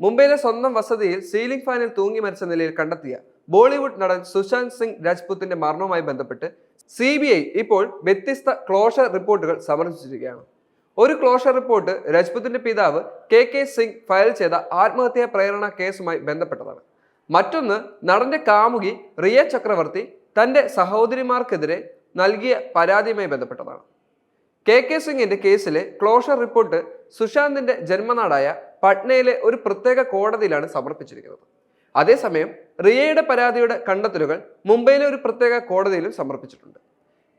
മുംബൈയിലെ സ്വന്തം വസതിയിൽ സീലിംഗ് ഫാനിൽ തൂങ്ങി മരിച്ച നിലയിൽ കണ്ടെത്തിയ ബോളിവുഡ് നടൻ സുശാന്ത് സിംഗ് രാജ്പുത്തിന്റെ മരണവുമായി ബന്ധപ്പെട്ട് സി ബി ഐ ഇപ്പോൾ വ്യത്യസ്ത ക്ലോഷർ റിപ്പോർട്ടുകൾ സമർപ്പിച്ചിരിക്കുകയാണ്. ഒരു ക്ലോഷർ റിപ്പോർട്ട് രജ്പുത്തിന്റെ പിതാവ് കെ കെ സിംഗ് ഫയൽ ചെയ്ത ആത്മഹത്യാ പ്രേരണ കേസുമായി ബന്ധപ്പെട്ടതാണ്. മറ്റൊന്ന് നടന്റെ കാമുകി റിയ ചക്രവർത്തി തന്റെ സഹോദരിമാർക്കെതിരെ നൽകിയ പരാതിയുമായി ബന്ധപ്പെട്ടതാണ്. കെ കെ സിംഗിന്റെ കേസിലെ ക്ലോഷർ റിപ്പോർട്ട് സുശാന്തിന്റെ ജന്മനാടായ പട്നയിലെ ഒരു പ്രത്യേക കോടതിയിലാണ് സമർപ്പിച്ചിരിക്കുന്നത്. അതേസമയം റിയയുടെ പരാതിയുടെ കണ്ടെത്തലുകൾ മുംബൈയിലെ ഒരു പ്രത്യേക കോടതിയിലും സമർപ്പിച്ചിട്ടുണ്ട്.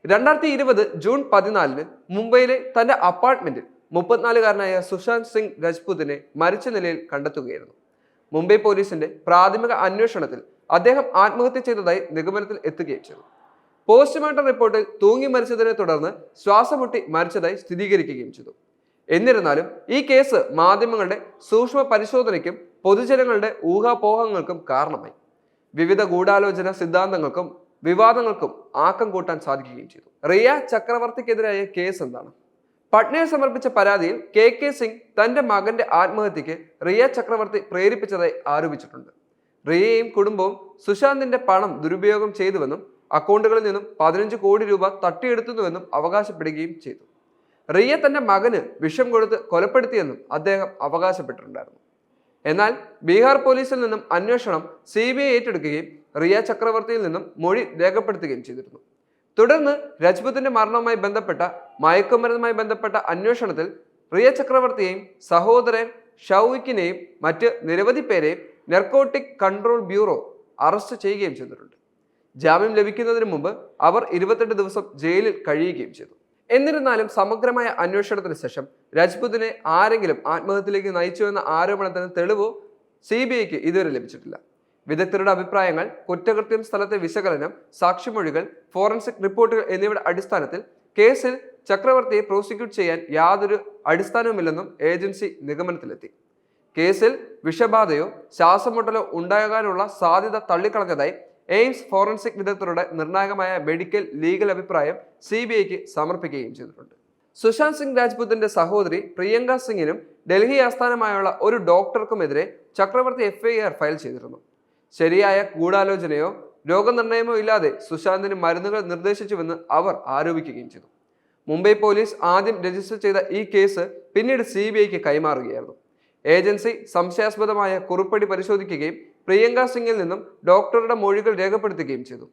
രണ്ടായിരത്തി ഇരുപത് ജൂൺ പതിനാലിന് മുംബൈയിലെ തന്റെ അപ്പാർട്ട്മെന്റിൽ മുപ്പത്തിനാലുകാരനായ സുശാന്ത് സിംഗ് രജ്പുതിനെ മരിച്ച നിലയിൽ കണ്ടെത്തുകയായിരുന്നു. മുംബൈ പോലീസിന്റെ പ്രാഥമിക അന്വേഷണത്തിൽ അദ്ദേഹം ആത്മഹത്യ ചെയ്തതായി നിഗമനത്തിൽ എത്തുകയും ചെയ്തു. പോസ്റ്റ്മോർട്ടം റിപ്പോർട്ടിൽ തൂങ്ങി മരിച്ചതിനെ തുടർന്ന് ശ്വാസമുട്ടി മരിച്ചതായി സ്ഥിരീകരിക്കുകയും ചെയ്തു. എന്നിരുന്നാലും ഈ കേസ് മാധ്യമങ്ങളുടെ സൂക്ഷ്മ പരിശോധനയ്ക്കും പൊതുജനങ്ങളുടെ ഊഹാപോഹങ്ങൾക്കും കാരണമായി. വിവിധ ഗൂഢാലോചന സിദ്ധാന്തങ്ങൾക്കും വിവാദങ്ങൾക്കും ആക്കം കൂട്ടാൻ സാധിക്കുകയും ചെയ്തു. റിയ ചക്രവർത്തിക്കെതിരായ കേസ് എന്താണ്? പട്നയിൽ സമർപ്പിച്ച പരാതിയിൽ കെ കെ സിംഗ് തന്റെ മകന്റെ ആത്മഹത്യക്ക് റിയ ചക്രവർത്തി പ്രേരിപ്പിച്ചതായി ആരോപിച്ചിട്ടുണ്ട്. റിയയും കുടുംബവും സുശാന്തിന്റെ പണം ദുരുപയോഗം ചെയ്തുവെന്നും അക്കൗണ്ടുകളിൽ നിന്നും പതിനഞ്ച് കോടി രൂപ തട്ടിയെടുത്തുവെന്നും അവകാശപ്പെടുകയും ചെയ്തു. റിയ തന്റെ മകന് വിഷം കൊടുത്ത് കൊലപ്പെടുത്തിയെന്നും അദ്ദേഹം അവകാശപ്പെട്ടിട്ടുണ്ടായിരുന്നു. എന്നാൽ ബീഹാർ പോലീസിൽ നിന്നും അന്വേഷണം സി ബി ഐ ഏറ്റെടുക്കുകയും റിയ ചക്രവർത്തിയിൽ നിന്നും മൊഴി രേഖപ്പെടുത്തുകയും ചെയ്തിരുന്നു. തുടർന്ന് രജ്പുത്തിന്റെ മരണവുമായി ബന്ധപ്പെട്ട മയക്കുമരുന്നുമായി ബന്ധപ്പെട്ട അന്വേഷണത്തിൽ റിയ ചക്രവർത്തിയെയും സഹോദരൻ ഷൗവിക്കിനെയും മറ്റ് നിരവധി പേരെയും നെർക്കോട്ടിക് കൺട്രോൾ ബ്യൂറോ അറസ്റ്റ് ചെയ്യുകയും ചെയ്തിട്ടുണ്ട്. ജാമ്യം ലഭിക്കുന്നതിന് മുമ്പ് അവർ ഇരുപത്തെട്ട് ദിവസം ജയിലിൽ കഴിയുകയും ചെയ്തു. എന്നിരുന്നാലും സമഗ്രമായ അന്വേഷണത്തിന് ശേഷം രജ്പുതിനെ ആരെങ്കിലും ആത്മഹത്യയിലേക്ക് നയിച്ചു എന്ന ആരോപണത്തിന് തെളിവോ സി ബി ഐക്ക് ഇതുവരെ ലഭിച്ചിട്ടില്ല. വിദഗ്ധരുടെ അഭിപ്രായങ്ങൾ കുറ്റകൃത്യം സ്ഥലത്തെ വിശകലനം സാക്ഷിമൊഴികൾ ഫോറൻസിക് റിപ്പോർട്ടുകൾ എന്നിവയുടെ അടിസ്ഥാനത്തിൽ കേസിൽ ചക്രവർത്തിയെ പ്രോസിക്യൂട്ട് ചെയ്യാൻ യാതൊരു അടിസ്ഥാനവുമില്ലെന്നും ഏജൻസി നിഗമനത്തിലെത്തി. കേസിൽ വിഷബാധയോ ശ്വാസമുട്ടലോ ഉണ്ടാകാനുള്ള സാധ്യത തള്ളിക്കളഞ്ഞതായി എയിംസ് ഫോറൻസിക് വിദഗ്ധരുടെ നിർണായകമായ മെഡിക്കൽ ലീഗൽ അഭിപ്രായം സി ബി ഐക്ക് സമർപ്പിക്കുകയും ചെയ്തിട്ടുണ്ട്. സുശാന്ത് സിംഗ് രാജ്പുത്തിന്റെ സഹോദരി പ്രിയങ്ക സിംഗിനും ഡൽഹി ആസ്ഥാനമായുള്ള ഒരു ഡോക്ടർക്കുമെതിരെ ചക്രവർത്തി എഫ്ഐആർ ഫയൽ ചെയ്തിരുന്നു. ശരിയായ ഗൂഢാലോചനയോ രോഗനിർണയമോ ഇല്ലാതെ സുശാന്തിന് മരുന്നുകൾ നിർദ്ദേശിച്ചുവെന്ന് അവർ ആരോപിക്കുകയും ചെയ്തു. മുംബൈ പോലീസ് ആദ്യം രജിസ്റ്റർ ചെയ്ത ഈ കേസ് പിന്നീട് സി കൈമാറുകയായിരുന്നു. ഏജൻസി സംശയാസ്പദമായ കുറിപ്പടി പരിശോധിക്കുകയും പ്രിയങ്ക സിംഗിൽ നിന്നും ഡോക്ടറുടെ മൊഴികൾ രേഖപ്പെടുത്തുകയും ചെയ്തു.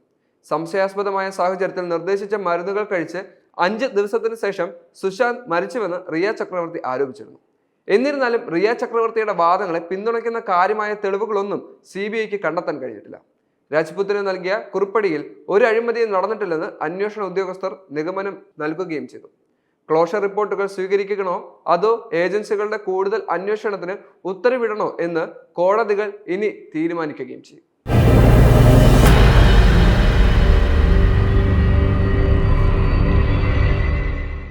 സംശയാസ്പദമായ സാഹചര്യത്തിൽ നിർദ്ദേശിച്ച മരുന്നുകൾ കഴിച്ച് അഞ്ച് ദിവസത്തിന് ശേഷം സുശാന്ത് മരിച്ചുവെന്ന് റിയ ചക്രവർത്തി ആരോപിച്ചിരുന്നു. എന്നിരുന്നാലും റിയ ചക്രവർത്തിയുടെ വാദങ്ങളെ പിന്തുണയ്ക്കുന്ന കാര്യമായ തെളിവുകളൊന്നും സി ബി ഐക്ക് കണ്ടെത്താൻ കഴിഞ്ഞിട്ടില്ല. രാജ്പുത്തിന് നൽകിയ കുറിപ്പടിയിൽ ഒരു അഴിമതിയും നടന്നിട്ടില്ലെന്ന് അന്വേഷണ ഉദ്യോഗസ്ഥർ നിഗമനം നൽകുകയും ചെയ്തു. ക്ലോഷർ റിപ്പോർട്ടുകൾ സ്വീകരിക്കണോ? അതോ ഏജൻസികളുടെ കൂടുതൽ അന്വേഷണത്തിന് ഉത്തരവിടണോ എന്ന് കോടതികൾ ഇനി തീരുമാനിക്കുകയും ചെയ്യും.